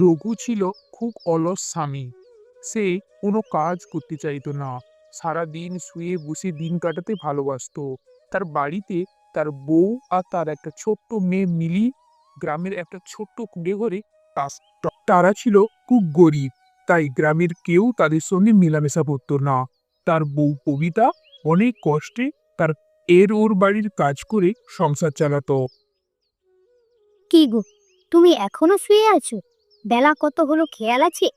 রঘু ছিল খুব অলস স্বামী। সে কোনো কাজ করতে চাইতো না। সারা দিন শুয়ে বসে দিন কাটাতে ভালোবাসতো। তার বাড়িতে তার বউ আর তার একটা ছোট্ট মেয়ে মিলি, গ্রামের একটা ছোট্ট কুড়ে ঘরে তারা ছিল খুব গরিব। তাই গ্রামের কেউ তাদের সঙ্গে মেলামেশা করতো না। তার বউ কবিতা অনেক কষ্টে তার এর ওর বাড়ির কাজ করে সংসার চালাতো। কি গো, তুমি এখনও শুয়ে আছো? বেলা কত হলো খেয়াল আছে?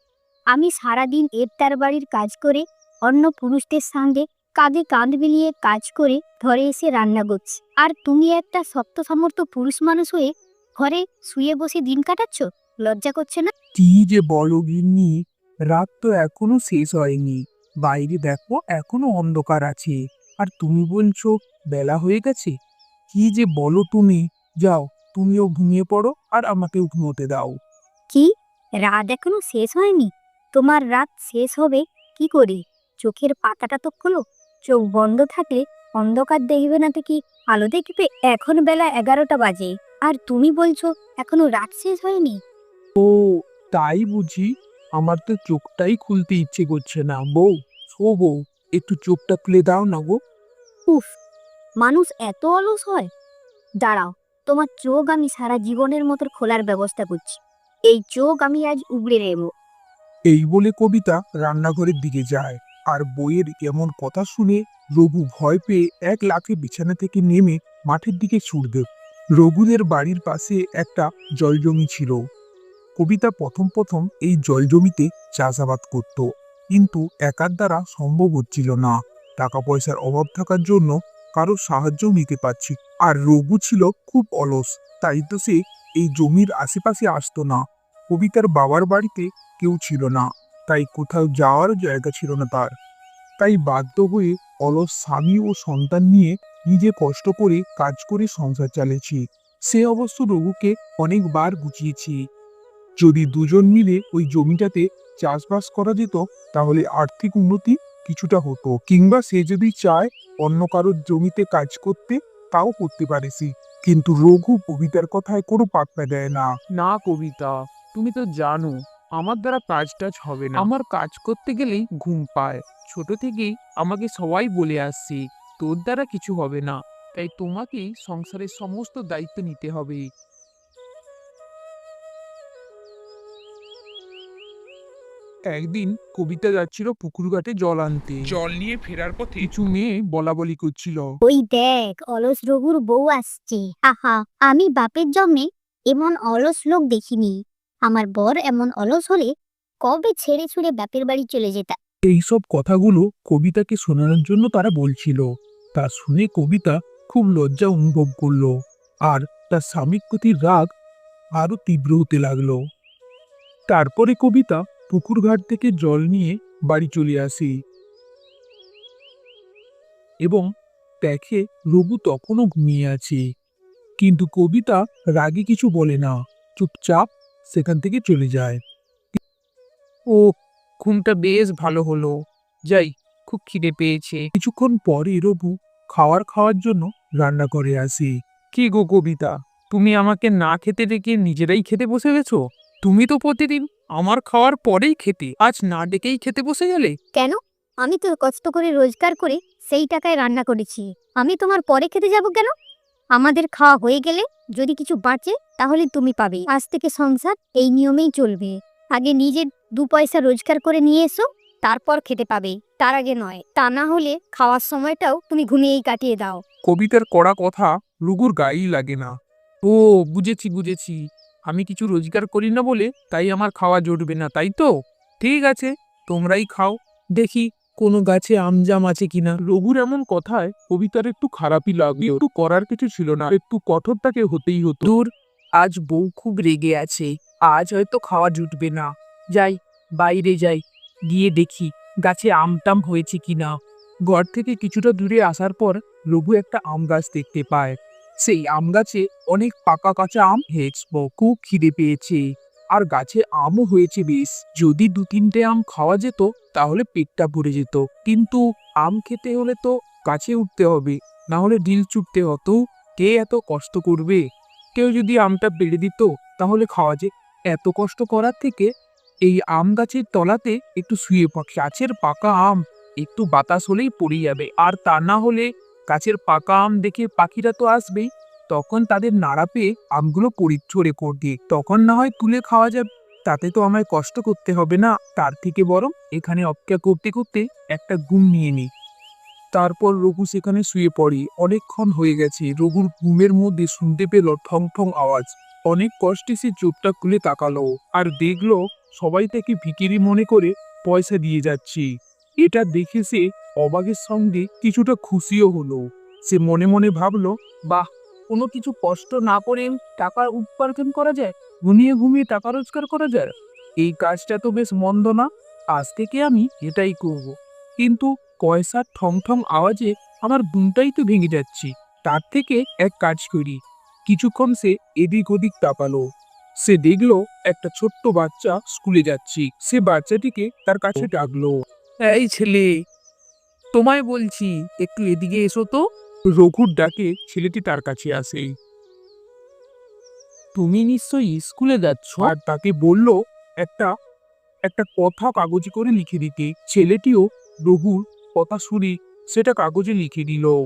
আমি সারাদিন এর বাড়ির কাজ করে, অন্য পুরুষদের সঙ্গে কাঁধে কাঁধ মিলিয়ে কাজ করে ঘরে এসে রান্না করছি। আর তুমি একটা শক্ত সামর্থ্য পুরুষ মানুষ হয়ে ঘরে শুয়ে বসে দিন কাটাচ্ছ? লজ্জা করছে না? কি যে বলো গিন্নি, রাত তো এখনও শেষ হয়নি। বাইরে দেখো, এখনও অন্ধকার আছে। আর তুমি বলছো বেলা হয়ে গেছে? কি যে বলো তুমি। যাও, তুমিও ঘুমিয়ে পড়ো আর আমাকেও ঘুমোতে দাও। কি? রাত এখনও শেষ হয়নি? তোমার রাত শেষ হবে কি করে? চোখের পাতাটা তো খোলো। চোখ বন্ধ থাকলে অন্ধকার দেখবে না তো কি? আলো দেখবে এখন বেলা এগারোটা বাজে। আর তুমি বলছো এখনও রাত শেষ হয়নি? ও তাই বুঝি? আমার তো চোখটাই খুলতে ইচ্ছে করছে না। বউ ও বউ একটু চোখটা খুলে দাও না গো। উফ মানুষ এত অলস হয়। দাঁড়াও তোমার চোখ আমি সারা জীবনের মতো খোলার ব্যবস্থা করছি। এই চোখ আমি আজ উগড়ে নেব। এই বলে কবিতা রান্নাঘরের দিকে যায়, আর বইয়ের এমন কথা শুনে রঘু ভয় পেয়ে এক লাফে বিছানা থেকে নেমে মাঠের দিকে ছুটবে রঘুদের বাড়ির পাশে একটা জলজমি ছিল। কবিতা প্রথম প্রথম এই জলজমিতে চাষাবাদ করত, কিন্তু একার দ্বারা সম্ভব হচ্ছিল না। টাকা পয়সার অভাব থাকার জন্য কারও সাহায্যও নিতে পারছি, আর রঘু ছিল খুব অলস, তাই তো সে এই জমির আশেপাশে আসতো না। কবিতার বাবার বাড়িতে কেউ ছিল না, তাই কোথাও যাওয়ার জায়গা ছিল না তার। তাই বাধ্য হয়ে অলস স্বামী ও সন্তান নিয়ে নিজে কষ্ট করে কাজ করে সংসার চালিয়েছি। সে অবশ্য রঘুকে অনেকবার বুঝিয়েছি যদি দুজন মিলে ওই জমিটাতে চাষবাস করা যেত, তাহলে আর্থিক উন্নতি কিছুটা হতো, কিংবা সে যদি চায় অন্য কারোর জমিতে কাজ করতে, তাও করতে পারে সে কিন্তু রঘু কবিতার কথায় কোনো পাত্তা দেয় না। না কবিতা। তুমি তো জানো আমার দ্বারা কাজ টাজ হবে না। আমার কাজ করতে গেলেই ঘুম পায়। ছোট থেকেই আমাকে সবাই বলে আসছে তোর দ্বারা কিছু হবে না। তাই তোমাকেই সংসারের সমস্ত দায়িত্ব নিতে হবে। একদিন কবিতা যাচ্ছিল পুকুর ঘাটে জল আনতে। জল নিয়ে ফেরার পথে কিছু মেয়ে বলা বলি করছিল। ওই দেখ অলস রঘুর বউ আসছে। আহা আমি বাপের জন্মে এমন অলস লোক দেখিনি। আমার বর এমন অলস হলে কবে ছেড়ে ছুড়ে বাপের বাড়ি চলে যেতা? এইসব কথাগুলো কবিতাকে শোনানোর জন্য তারা বলছিল। তা শুনে কবিতা খুব লজ্জা অনুভব করল আর তার স্বামীর প্রতি রাগ আরও তীব্র হতে লাগল। তারপরে কবিতা পুকুর ঘাট থেকে জল নিয়ে বাড়ি চলে আসে এবং দেখে রঘু তখনও ঘুমিয়ে আছে। কিন্তু কবিতা রাগে কিছু বলে না, চুপচাপ সেখান থেকে চলে যায়। ও ঘুমটা বেশ ভালো হলো। যাই খুব খিদে পেয়েছে। কিছুক্ষণ পরে রবু খাওয়ার খাওয়ার জন্য রান্না করে আসি। কি গো কবিতা তুমি আমাকে না খেতে ডেকে নিজেরাই খেতে বসে গেছো? তুমি তো প্রতিদিন আমার খাওয়ার পরেই খেতে আজ না ডেকেই খেতে বসে গেলে? কেন? আমি তো কষ্ট করে রোজগার করে সেই টাকায় রান্না করেছি। আমি তোমার পরে খেতে যাব কেন? আমাদের খাওয়া হয়ে গেলে যদি কিছু বাঁচে, তাহলে তুমি পাবে। আজ থেকে সংসার এই নিয়মেই চলবে। আগে নিজের দু পয়সা রোজগার করে নিয়ে এসো, তারপর খেতে পাবে। তার আগে নয়, তা না হলে খাওয়ার সময়টাও তুমি ঘুমিয়েই কাটিয়ে দাও। কবিতার কড়া কথা রঘুর গায়েই লাগে না। ও, বুঝেছি বুঝেছি। আমি কিছু রোজগার করি না বলে তাই আমার খাওয়া জুটবে না, তাই তো? ঠিক আছে, তোমরাই খাও। দেখি কোনো গাছে আম জাম আছে কিনা? রঘুর এমন কথায় কবিতার একটু খারাপই লাগল। একটু করার কিছু ছিল না একটু কঠোর তাকে হতেই হতো। দূর আজ বউ খুব রেগে আছে আজ হয়তো খাওয়া জুটবে না। যাই বাইরে যাই গিয়ে দেখি গাছে আম টাম হয়েছে কিনা। ঘর থেকে কিছুটা দূরে আসার পর রঘু একটা আম গাছ দেখতে পায়। সেই আম গাছে অনেক পাকা কাঁচা আম হেঁচব খুব খিদে পেয়েছে। আর গাছে আমও হয়েছে বেশ। যদি দু তিনটে আম খাওয়া যেত, তাহলে পেটটা ভরে যেত। কিন্তু আম খেতে হলে তো গাছে উঠতে হবে, না হলে ডিল চুটতে হতো। কে এত কষ্ট করবে? কেউ যদি আমটা বেড়ে দিত, তাহলে খাওয়া যে এত কষ্ট করার থেকে এই আম গাছের তলাতে একটু শুয়ে গাছের পাকা আম একটু বাতাস হলেই পড়ে যাবে। আর তা না হলে গাছের পাকা আম দেখে পাখিরা তো আসবেই। তখন তাদের নাড়া পেয়ে আমগুলো পরিচ্ছরে করবে তখন না হয় তুলে খাওয়া যাবে। তাতে তো আমায় কষ্ট করতে হবে না। তার থেকে বরং এখানে অপেক্ষা করতে করতে একটা ঘুম নিয়ে নিই। তারপর রঘু সেখানে শুয়ে পড়ে। অনেকক্ষণ হয়ে গেছে। রঘুর ঘুমের মধ্যে শুনতে পেল ঠং ঠং আওয়াজ। অনেক কষ্টে সে চোখটা খুলে তাকালো আর দেখল সবাই তাকে ভিকিরি মনে করে পয়সা দিয়ে যাচ্ছে। এটা দেখে সে অবাগের সঙ্গে কিছুটা খুশিও হলো। সে মনে মনে ভাবলো, বাহ কোনো কিছু কষ্ট না করে টাকা উপার্জন করা যায়? ঘুমিয়ে ঘুমিয়ে টাকা রোজগার করা যায়? এই কাজটা তো বেশ মন্দ না। আজ থেকে আমি এটাই করব? কিন্তু পয়সার ঠং ঠং আওয়াজে আমার ঘুমটাই তো ভেঙে যাচ্ছে। তার থেকে এক কাজ করি। কিছুক্ষণ সে এদিক ওদিক তাকালো। সে দেখল একটা ছোট্ট বাচ্চা স্কুলে যাচ্ছে। সে বাচ্চাটিকে তার কাছে ডাকলো। এই ছেলে, তোমায় বলছি, একটু এদিকে এসো তো। রঘুর ডাকে ছেলেটি তার কাছে আসে। তুমি নিশ্চয়ই স্কুলে যাচ্ছ? আর তাকে বলল একটা একটা কথা কাগজে করে লিখে দিতে। ছেলেটিও রঘুর কথা শুনে সেটা কাগজে লিখে দিল।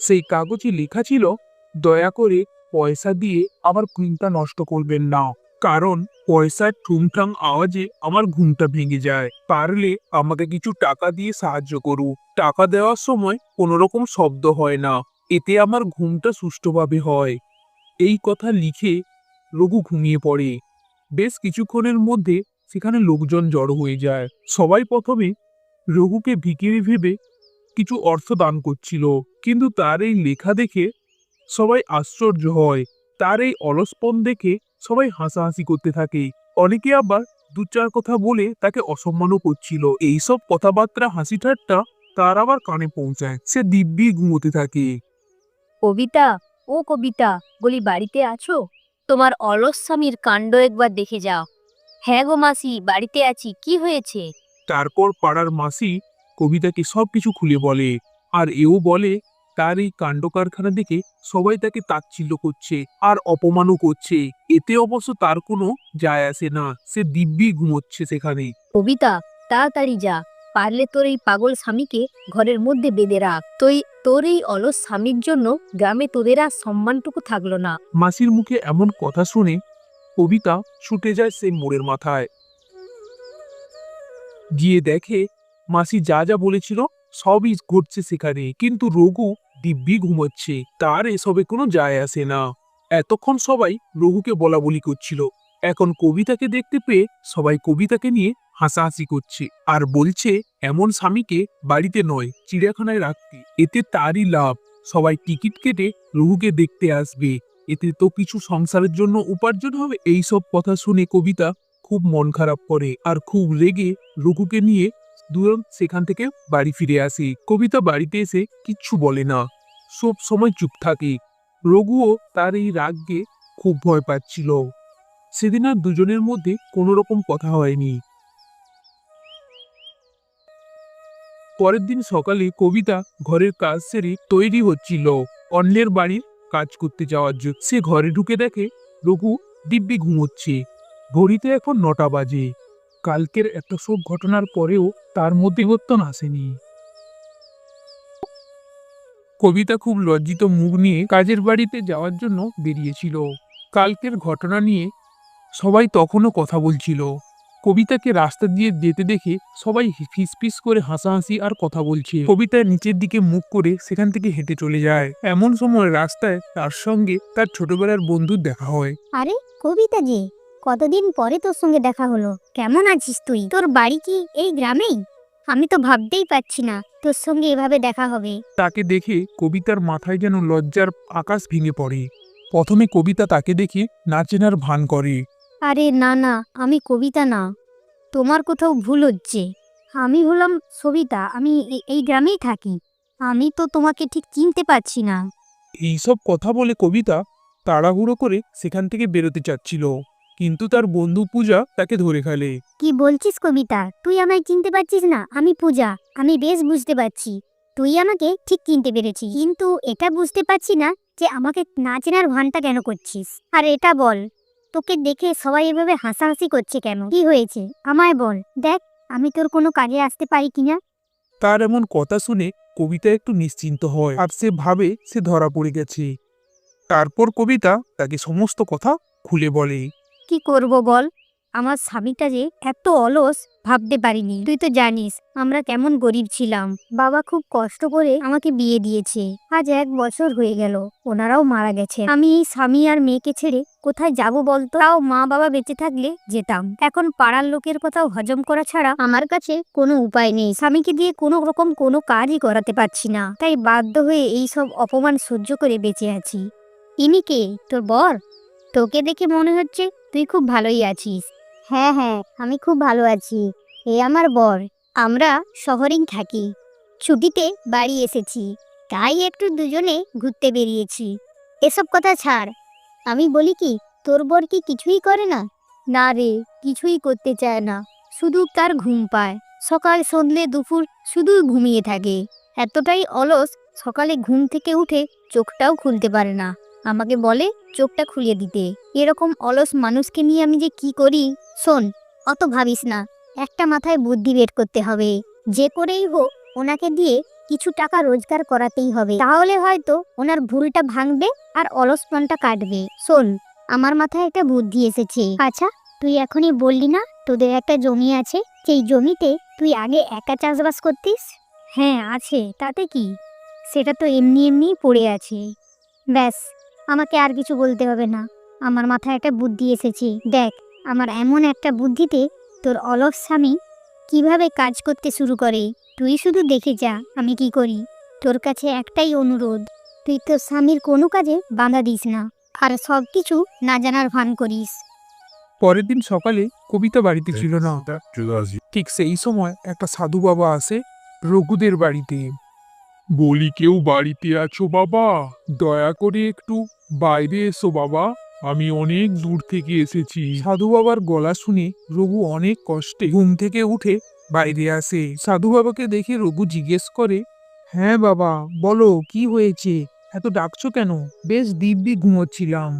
সেই কাগজে লেখা ছিল দয়া করে পয়সা দিয়ে আমার ঘুমটা নষ্ট করবেন না। কারণ পয়সার ঠুমঠাং আওয়াজে আমার ঘুমটা ভেঙে যায়। পারলে আমাকে কিছু টাকা দিয়ে সাহায্য করু। টাকা দেওয়ার সময় কোনো রকম শব্দ হয় না। এতে আমার ঘুমটা সুষ্ঠুভাবে হয়। এই কথা লিখে রঘু ঘুমিয়ে পড়ে। বেশ কিছুক্ষণের মধ্যে সেখানে লোকজন জড়ো হয়ে যায়। সবাই প্রথমে রঘুকে ভিকিরি ভেবে কিছু অর্থ দান করছিল। কিন্তু তার এই লেখা দেখে সবাই আশ্চর্য হয়। তার এই অলসপন দেখে সবাই হাসাহাসি করতে থাকে। অনেকে আবার দু চার কথা বলে তাকে অসম্মানও করছিল। এইসব কথাবার্তা হাসি ঠাট্টা তার আবার কানে পৌঁছায়। সে দিব্যি ঘুমোতে থাকে। কবিতা ও কবিতা বলি বাড়িতে আছো? তোমার অলস স্বামীর কাণ্ড একবার দেখে যাও। হ্যাঁ গো মাসি বাড়িতে আছি কি হয়েছে? তারপর পাড়ার মাসি কবিতাকে সবকিছু খুলে বলে। আর এও বলে তার এই কাণ্ড কারখানা দেখে সবাই তাকে তাচ্ছিল্য করছে আর অপমানও করছে। এতে অবশ্য তার কোনো যায় আসে না। সে দিব্যি ঘুমোচ্ছে সেখানে। কবিতা তাড়াতাড়ি যা। পারলে তোর এই পাগল স্বামীকে ঘরের মধ্যে বেঁধে রাখ। তুই তোর এই অলস স্বামীর জন্য গ্রামে তোদের আর সম্মানটুকু থাকল না। মাসির মুখে এমন কথা শুনে কবিতা ছুটে যায় সেই মোড়ের মাথায়। গিয়ে দেখে মাসি যা যা বলেছিল সবই ঘটছে সেখানে। কিন্তু রঘু দিব্যি ঘুমোচ্ছে। তার এসবে কোনো যায় আসে না। এতক্ষণ সবাই রঘুকে বলা বলি করছিল। এখন কবিতাকে দেখতে পেয়ে সবাই কবিতাকে নিয়ে হাসাহাসি করছে আর বলছে, এমন স্বামীকে বাড়িতে নয়, চিড়িয়াখানায় রাখতে। এতে তারই লাভ। সবাই টিকিট কেটে রঘুকে দেখতে আসবে। এতে তো কিছু সংসারের জন্য উপার্জন হবে। এই সব কথা শুনে কবিতা খুব মন খারাপ করে আর খুব রেগে রঘুকে নিয়ে দূর সেখান থেকে বাড়ি ফিরে আসে। কবিতা বাড়িতে এসে কিচ্ছু বলে না। সব সময় চুপ থাকে। রঘুও তার এই রাগকে খুব ভয় পাচ্ছিল। সেদিন আর দুজনের মধ্যে কোনো রকম কথা হয়নি। পরের দিন সকালে কবিতা ঘরের কাজ সেরে তৈরি হচ্ছিল। অন্যের বাড়ির কাজ করতে যাওয়ার জন্য। সে ঘরে ঢুকে দেখে রঘু দিব্যি ঘুমোচ্ছে। ঘড়িতে এখন নটা বাজে। কালকের এত সব ঘটনার পরেও তার মধ্যে আসেনি। কবিতা খুব লজ্জিত মুখ নিয়ে কাজের বাড়িতে যাওয়ার জন্য বেরিয়েছিল। কালকের ঘটনা নিয়ে সবাই তখনও কথা বলছিল। কবিতাকে রাস্তা দিয়ে যেতে দেখে সবাই ফিসফিস করে হাসাহাসি আর কথা বলছে। কবিতা নিচের দিকে মুখ করে সেখান থেকে হেঁটে চলে যায়। এমন সময় রাস্তায় তার সঙ্গে তার ছোটবেলার বন্ধুর দেখা হয়। আরে, কবিতা যে কতদিন পরে তোর সঙ্গে দেখা হলো? কেমন আছিস তুই? তোর বাড়ি কি এই গ্রামেই? আমি তো ভাবতেই পারছি না তোর সঙ্গে এভাবে দেখা হবে। তাকে দেখে কবিতার মাথায় যেন লজ্জার আকাশ ভেঙে পড়ে। প্রথমে কবিতা তাকে দেখে নাচেনার ভান করে। আরে না না আমি কবিতা না। তোমার কোথাও ভুল হচ্ছে। আমি হলাম সবিতা আমি এ- এই গ্রামেই থাকি। আমি তো তোমাকে ঠিক চিনতে পারছি না। এইসব কথা বলে কবিতা তাড়াহুড়ো করে সেখান থেকে বেরোতে চাচ্ছিল। কিন্তু তার বন্ধু পূজা তাকে ধরে ফেলে। কি বলছিস কবিতা? তুই আমায় চিনতে পারছিস না আমি পূজা। আমি বেশ বুঝতে পারছি। তুই আমাকে ঠিক চিনতে পেরেছিস। কিন্তু এটা বুঝতে পারছি না যে আমাকে না চেনার ভানটা কেন করছিস। আর এটা বল তোকে দেখে সবাই এভাবে হাসাহাসি করছে কেন? কি হয়েছে? আমায় বল। দেখ আমি তোর কোনো কাজে আসতে পারি কিনা তার এমন কথা শুনে কবিতা একটু নিশ্চিন্ত হয় আর সে ভাবে সে ধরা পড়ে গেছে। তারপর কবিতা তাকে সমস্ত কথা খুলে বলে। কি করব বল? আমার স্বামীটা যে এত অলস ভাবতে পারিনি। তুই তো জানিস আমরা কেমন গরিব ছিলাম। বাবা খুব কষ্ট করে আমাকে বিয়ে দিয়েছে। আজ এক বছর হয়ে গেল, ওনারাও মারা গেছে আমি এই স্বামী আর মেয়েকে ছেড়ে কোথায় যাব বলতো? তাও মা বাবা বেঁচে থাকলে যেতাম। এখন পাড়ার লোকের কথাও হজম করা ছাড়া আমার কাছে কোনো উপায় নেই। স্বামীকে দিয়ে কোনো রকম কোনো কাজই করাতে পারছি না। তাই বাধ্য হয়ে এই সব অপমান সহ্য করে বেঁচে আছি। ইনি কে? তোর বর? তোকে দেখে মনে হচ্ছে তুই খুব ভালোই আছিস। হ্যাঁ হ্যাঁ আমি খুব ভালো আছি। এ আমার বর, আমরা শহরেই থাকি। ছুটিতে বাড়ি এসেছি, তাই একটু দুজনে ঘুরতে বেরিয়েছি। এসব কথা ছাড়। আমি বলি কি, তোর বর কি কিছুই করে না? না রে, কিছুই করতে চায় না। শুধু তার ঘুম পায়। সকাল সন্ধে দুপুর শুধু ঘুমিয়ে থাকে। এতটাই অলস, সকালে ঘুম থেকে উঠে চোখটাও খুলতে পারে না। আমাকে বলে চোখটা খুলিয়ে দিতে। এরকম অলস মানুষকে নিয়ে আমি যে কি করি? শোন, অত ভাবিস না। একটা মাথায় বুদ্ধি বের করতে হবে। যে করেই হোক, ওনাকে দিয়ে কিছু টাকা রোজগার করাতেই হবে। তাহলে হয়তো ওনার ভুলটা ভাঙবে আর অলসপনটা কাটবে। শোন, আমার মাথায় একটা বুদ্ধি এসেছে। আচ্ছা তুই এখনই বললি না তোদের একটা জমি আছে? সেই জমিতে তুই আগে একা চাষবাস করতিস? হ্যাঁ আছে। তাতে কি? সেটা তো এমনি এমনিই পড়ে আছে। ব্যাস আমাকে আর কিছু বলতে হবে না। আমার মাথায় একটা বুদ্ধি এসেছে। দেখ আমার এমন একটা বুদ্ধিতে তোর অলস স্বামী কীভাবে কাজ করতে শুরু করে? তুই শুধু দেখে যা আমি কি করি? তোর কাছে একটাই অনুরোধ তুই তোর স্বামীর কোনো কাজে বাধা দিস না আর সব কিছু না জানার ভান করিস। পরের দিন সকালে কবিতা বাড়িতে ছিল না। ঠিক সেই সময় একটা সাধু বাবা আসে রঘুদের বাড়িতে। বলি কেউ বাড়িতে আছো বাবা? দয়া করে একটু বাইরে এসো বাবা। আমি অনেক দূর থেকে এসেছি। সাধু বাবার গলা শুনে রঘু অনেক কষ্টে ঘুম থেকে উঠে বাইরে আসে। সাধু বাবাকে দেখে রঘু জিজ্ঞেস করে হ্যাঁ বাবা, বলো, কি হয়েছে? এত ডাকছো কেন? বেশ দিব্যি ঘুমোচ্ছিলাম।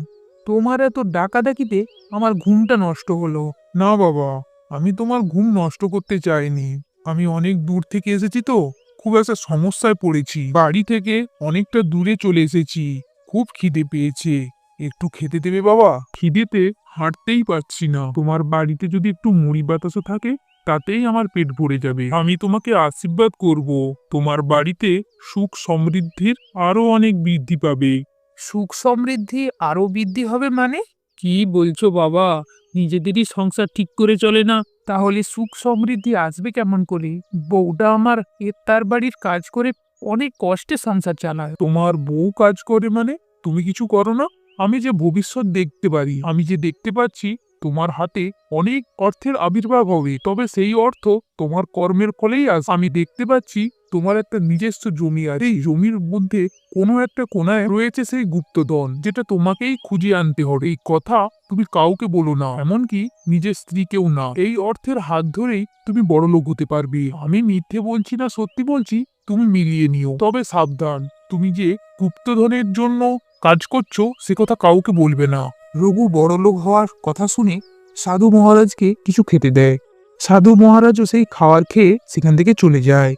তোমার এত ডাকাডাকিতে আমার ঘুমটা নষ্ট হলো। না বাবা, আমি তোমার ঘুম নষ্ট করতে চাইনি। আমি অনেক দূর থেকে এসেছি তো। খুব একটা সমস্যায় পড়েছি। বাড়ি থেকে অনেকটা দূরে চলে এসেছি। খুব খিদে পেয়েছে। একটু খেতে দেবে বাবা? খিদেতে হাঁটতেই পারছি না। তোমার বাড়িতে যদি একটু মুড়ি বাতাসও থাকে তাতেই আমার পেট ভরে যাবে। আমি তোমাকে আশীর্বাদ করব। তোমার বাড়িতে সুখ সমৃদ্ধির আরও অনেক বৃদ্ধি পাবে। সুখ সমৃদ্ধি আরও বৃদ্ধি হবে মানে? কি বলছো বাবা? নিজেদেরই সংসার ঠিক করে চলে না। তাহলে সুখ সমৃদ্ধি আসবে কেমন করে? বউটা আমার এর তার বাড়ির কাজ করে অনেক কষ্টে সংসার চালায়। তোমার বউ কাজ করে মানে? তুমি কিছু করো না? আমি যে ভবিষ্যৎ দেখতে পারি, আমি যে দেখতে পাচ্ছি, তোমার হাতে অনেক অর্থের আবির্ভাব হবে। তবে সেই অর্থ তোমার কর্মের ফলেই আস আমি দেখতে পাচ্ছি তোমার একটা নিজস্ব জমি আছে এই জমির মধ্যে কোনো একটা কোনায় রয়েছে সেই গুপ্তধন, যেটা তোমাকেই খুঁজে আনতে হবে। এই কথা তুমি কাউকে বলো না, এমনকি নিজের স্ত্রীকেও না। এই অর্থের হাত ধরেই তুমি বড় লোক হতে পারবে। আমি মিথ্যে বলছি না, সত্যি বলছি, তুমি মিলিয়ে নিও। তবে সাবধান, তুমি যে গুপ্তধনের জন্য কাজ করছ, সে কথা কাউকে বলবে না। রঘু বড় লোক হওয়ার কথা শুনে সাধু মহারাজকে কিছু খেতে দেয়। সাধু মহারাজও সেই খাওয়ার খেয়ে সেখান থেকে চলে যায়।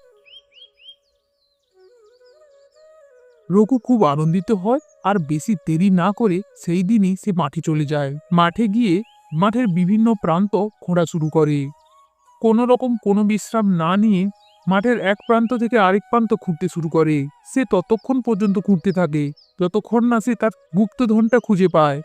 রঘু খুব আনন্দিত হয় আর বেশি দেরি না করে সেই দিনই সে মাঠে চলে যায়। মাঠে গিয়ে মাঠের বিভিন্ন প্রান্ত খোঁড়া শুরু করে। কোনো রকম কোনো বিশ্রাম না নিয়ে মাঠের এক প্রান্ত থেকে আরেক প্রান্ত খুঁড়তে শুরু করে। সে ততক্ষণ পর্যন্ত খুঁড়তে থাকে। যতক্ষণ না সে তার গুপ্তধনটা খুঁজে পায়।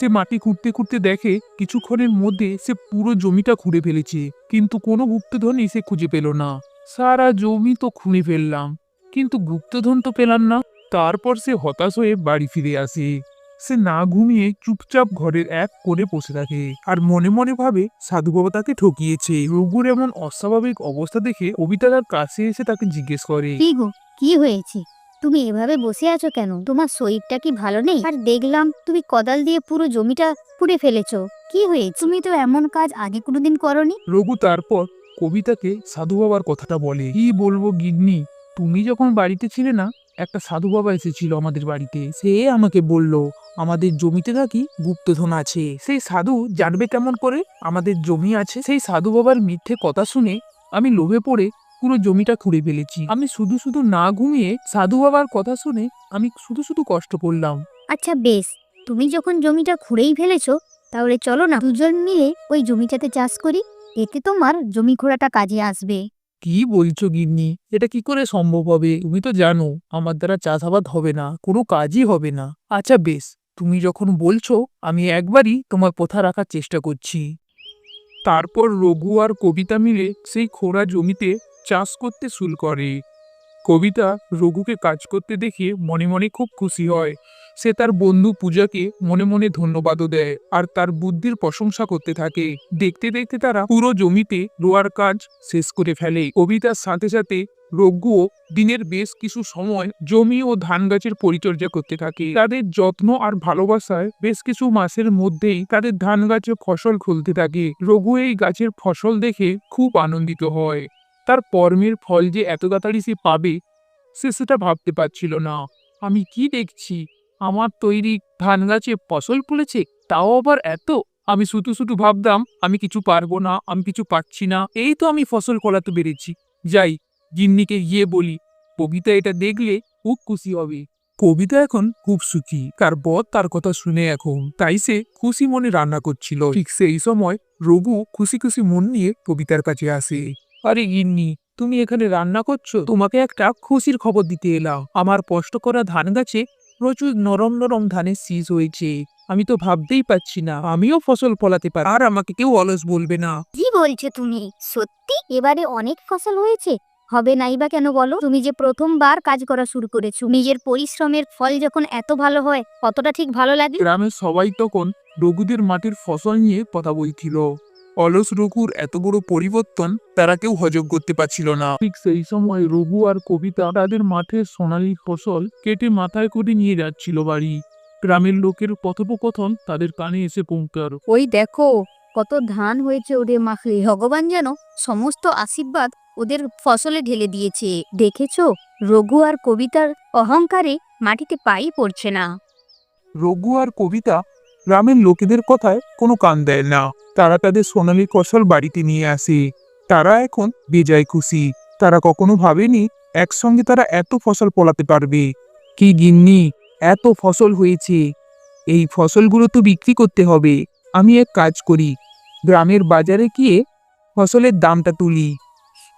সে মাটি খুঁড়তে খুঁড়তে দেখে কিছুক্ষণের মধ্যে সে পুরো জমিটা খুঁড়ে ফেলেছে। কিন্তু কোনো গুপ্তধনই সে খুঁজে পেল না। সারা জমি তো খুঁড়ে ফেললাম। কিন্তু গুপ্তধন তো পেলাম না। তারপর সে হতাশ হয়ে বাড়ি ফিরে আসে। সে না ঘুমিয়ে চুপচাপ ঘরের এক কোণে বসে থাকে আর মনে মনে ভাবে সাধু বাবা তাকে ঠকিয়েছে। রঘুর এমন অস্বাভাবিক অবস্থা দেখে কবিতা তার কাছে এসে তাকে জিজ্ঞেস করে। কি গো কি হয়েছে? তুমি এভাবে বসে আছো কেন? তোমার শরীরটা কি ভালো নেই? আর দেখলাম তুমি কোদাল দিয়ে পুরো জমিটা পুড়ে ফেলেছো। কি হয়েছে? তুমি তো এমন কাজ আগে কোনোদিন করনি? রঘু তারপর কবিতাকে সাধু বাবার কথাটা বলে। কি বলব গিন্নি? তুমি যখন বাড়িতে ছিলে না একটা সাধু বাবা এসেছিল আমাদের বাড়িতে। সে আমাকে বলল, আমাদের জমিতে নাকি গুপ্তধন আছে। সেই সাধু জানবে কেমন করে? আমাদের জমি আছে। সেই সাধু বাবার মিথ্যে কথা শুনে আমি লোভে পড়ে পুরো জমিটা খুঁড়ে ফেলেছি। আমি শুধু শুধু না ঘুমিয়ে সাধু বাবার কথা শুনে আমি শুধু শুধু কষ্ট করলাম। আচ্ছা বেশ। তুমি যখন জমিটা খুঁড়েই ফেলেছো, তাহলে চলো না দুজন মিলে ওই জমিটাতে চাষ করি। এতে তোমার জমি খোঁড়াটা কাজে আসবে। কি বলছো গিন্নি? এটা কি করে সম্ভব হবে? তুমি তো জানো, আমার দ্বারা চাষাবাদ হবে না, কোনো কাজই হবে না। আচ্ছা বেশ, তুমি যখন বলছো, আমি একবারই তোমার কথা রাখার চেষ্টা করছি। তারপর রঘু আর কবিতা মিলে সেই খোঁড়া জমিতে চাষ করতে শুরু করে। কবিতা রঘুকে কাজ করতে দেখে মনে মনে খুব খুশি হয়। সে তার বন্ধু পূজাকে মনে মনে ধন্যবাদও দেয় আর তার বুদ্ধির প্রশংসা করতে থাকে। দেখতে দেখতে তারা পুরো জমিতে রোয়ার কাজ শেষ করে ফেলে। কবিতার সাথে সাথে রঘুও দিনের বেশ কিছু সময় জমি ও ধান গাছের পরিচর্যা করতে থাকে। তাদের যত্ন আর ভালোবাসায় বেশ কিছু মাসের মধ্যেই তাদের ধান গাছে ফসল খুলতে থাকে। রঘু এই গাছের ফসল দেখে খুব আনন্দিত হয়। তার কর্মের ফল যে এত তাড়াতাড়ি সে পাবে, সে সেটা ভাবতে পারছিল না। আমি কি দেখছি? আমার তৈরি ধান গাছে ফসল ফলেছে, তাও আবার এত? আমি শুধু শুধু ভাবতাম, আমি কিছু পারব না, আমি কিছু পাচ্ছি না, এই তো আমি ফসল ফলাতে পেরেছি। যাই, গিন্নিকে গিয়ে বলি, কবিতা এটা দেখলে খুব খুশি হবে। কবিতা এখন খুব সুখী তার বর তার কথা শুনে এখন, তাই সে খুশি মনে রান্না করছিল। ঠিক সেই সময় রঘু খুশি খুশি মন নিয়ে কবিতার কাছে আসে, আরে গিন্নি, তুমি এখানে রান্না করছ? তোমাকে একটা খুশির খবর দিতে এলাম। আমার কষ্ট করা ধান গাছে প্রচুর নরম নরম ধানের শীষ হয়েছে। আমি তো ভাবতেই পাচ্ছি না আমিও ফসল ফলাতে পারি। আর আমাকে কেউ অলস বলবে না। কি বলছো তুমি? সত্যি? এবারে অনেক ফসল হয়েছে। হবে নাই বা কেন বলো? তুমি যে প্রথমবার কাজ করা শুরু করেছ নিজের পরিশ্রমের ফল যখন এত ভালো হয় কতটা ঠিক ভালো লাগে? গ্রামের সবাই তখন রঘুদের মাটির ফসল নিয়ে কথা বলছিল। অলস রঘুর এত বড় পরিবর্তন তারা কেউ হজম করতে পারছিল না। ঠিক সেই সময় রঘু আর কবিতা তাদের মাঠের সোনালী ফসল কেটে মাথায় করে নিয়ে যাচ্ছিল বাড়ি। গ্রামের লোকের কথোপকথন তাদের কানে এসে পৌঁছার ওই দেখো কত ধান হয়েছে ওদের মাখলে। ভগবান যেন সমস্ত আশীর্বাদ ওদের ফসলে ঢেলে দিয়েছে। দেখেছ? রঘু আর কবিতার অহংকারে মাটিতে পাই পড়ছে না। রঘু আর কবিতা গ্রামের লোকেদের কথায় কোনো কান দেয় না। তারা তাদের সোনালী ফসল বাড়িতে নিয়ে আসে। তারা এখন বেজায় খুশি। তারা কখনো ভাবেনি একসঙ্গে তারা এত ফসল ফলাতে পারবে। কি গিন্নি, এত ফসল হয়েছে। এই ফসলগুলো তো বিক্রি করতে হবে। আমি এক কাজ করি। গ্রামের বাজারে গিয়ে ফসলের দামটা তুলি।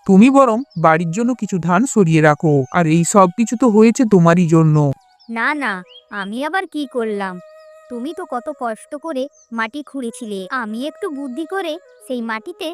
তুমি বরং বাড়ির জন্য কিছু ধান সরিয়ে রাখো। আর এই সব কিছু তো হয়েছে তোমারই জন্য। না না, আমি আবার কি করলাম? তুমি তো কত কষ্ট করে মাটি খুঁড়েছিলে। আমি একটু বুদ্ধি করে সেই মাটিতে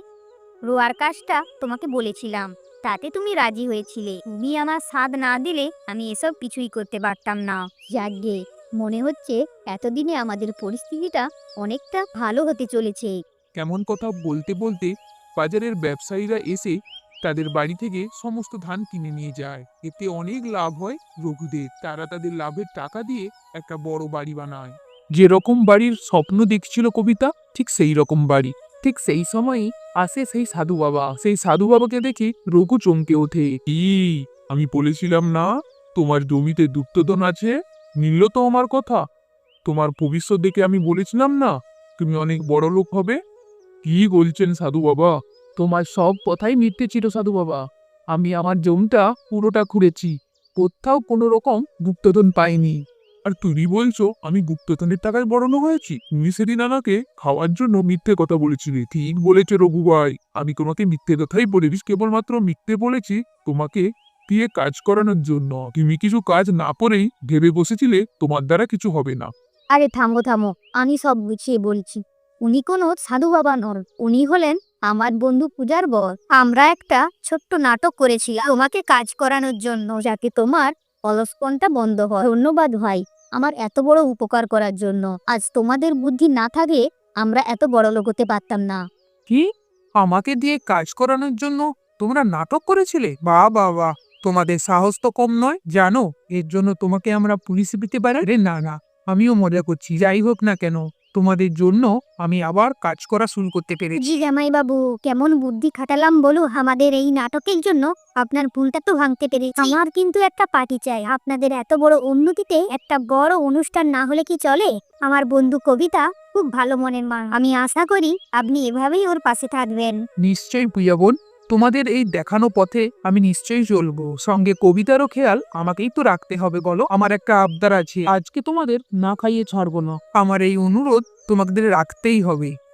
রোয়ার কাজটা তোমাকে বলেছিলাম। তাতে তুমি রাজি হয়েছিলে। তুমি আমার স্বাদ না দিলে আমি এসব কিছুই করতে পারতাম না। যাগে মনে হচ্ছে এতদিনে আমাদের পরিস্থিতিটা অনেকটা ভালো হতে চলেছে। কেমন কথা বলতে বলতে বাজারের ব্যবসায়ীরা এসে তাদের বাড়ি থেকে সমস্ত ধান কিনে নিয়ে যায়। এতে অনেক লাভ হয় রঘুদের। তারা তাদের লাভের টাকা দিয়ে একটা বড় বাড়ি বানায়। যেরকম বাড়ির স্বপ্ন দেখছিল কবিতা, ঠিক সেই রকম বাড়ি। ঠিক সেই সময়ই আসে সেই সাধু বাবা। সেই সাধু বাবাকে দেখে রঘু চমকে ওঠে। কি? আমি বলেছিলাম না? তোমার জমিতে দুপ্তধন আছে? মিলল তো আমার কথা। তোমার ভবিষ্যৎ দেখে আমি বলেছিলাম না? তুমি অনেক বড় লোক হবে? কি বলছেন সাধু বাবা? তোমার সব কথাই মিথ্যে ছিল সাধু বাবা। আমি আমার জমিটা পুরোটা খুঁড়েছি। কোথাও কোনো রকম গুপ্তধন পাইনি। আর তুমি বলছো আমি গুপ্তধনের টাকায় বড় হয়েছি। তুমি সেদিন আমাকে খাওয়ার জন্য মিথ্যে কথা বলেছিলে। ঠিক বলেছে রঘু ভাই। আমি তোমাকে মিথ্যে কথাই বলেছি কেবলমাত্র মিথ্যে বলেছি তোমাকে দিয়ে কাজ করানোর জন্য। তুমি কিছু কাজ না করেই ভেবে বসেছিলে, তোমার দ্বারা কিছু হবে না। আরে থামো থামো। আমি সব গুছিয়ে বলছি। উনি কোনো সাধু বাবা নন। উনি হলেন আমার বন্ধু পূজার বর। আমরা একটা ছোট্ট নাটক করেছি তোমাকে কাজ করানোর জন্য, যাতে তোমার অলসপনটা বন্ধ হয়। ধন্যবাদ ভাই। আমার এত বড় উপকার করার জন্য। আজ তোমাদের বুদ্ধি না থাকে, আমরা এত বড় লোক হতে পারতাম না। কি? আমাকে দিয়ে কাজ করানোর জন্য তোমরা নাটক করেছিলে? বা বাবা তোমাদের সাহস তো কম নয়, জানো? এর জন্য তোমাকে আমরা পুলিশে পেতে পারি? না না। আমিও মজা করছি। যাই হোক না কেন। তোমাদের জন্য আমি আবার কাজ করা শুরু করতে পেরেছি। জি জামাই বাবু কেমন বুদ্ধি খাটালাম বলো আমাদের এই নাটকের জন্য আপনার ভুলটা তো ভাঙতে পেরেছি। আমার কিন্তু একটা পার্টি চাই আপনাদের এত বড় উন্নতিতে একটা বড় অনুষ্ঠান না হলে কি চলে? আমার বন্ধু কবিতা খুব ভালো মনের মা আমি আশা করি আপনি এভাবেই ওর পাশে থাকবেন। নিশ্চয়ই পূজা বোন। তোমাদের এই দেখানো পথে আমি নিশ্চয়ই চলবো। সঙ্গে কবিতারও খেয়াল আমাকেই তো রাখতে হবে বলো। আমার একটা আবদার আছে। আজকে তোমাদের না খাইয়ে ছাড়বো না। আমার এই অনুরোধ তোমাদের রাখতেই হবে।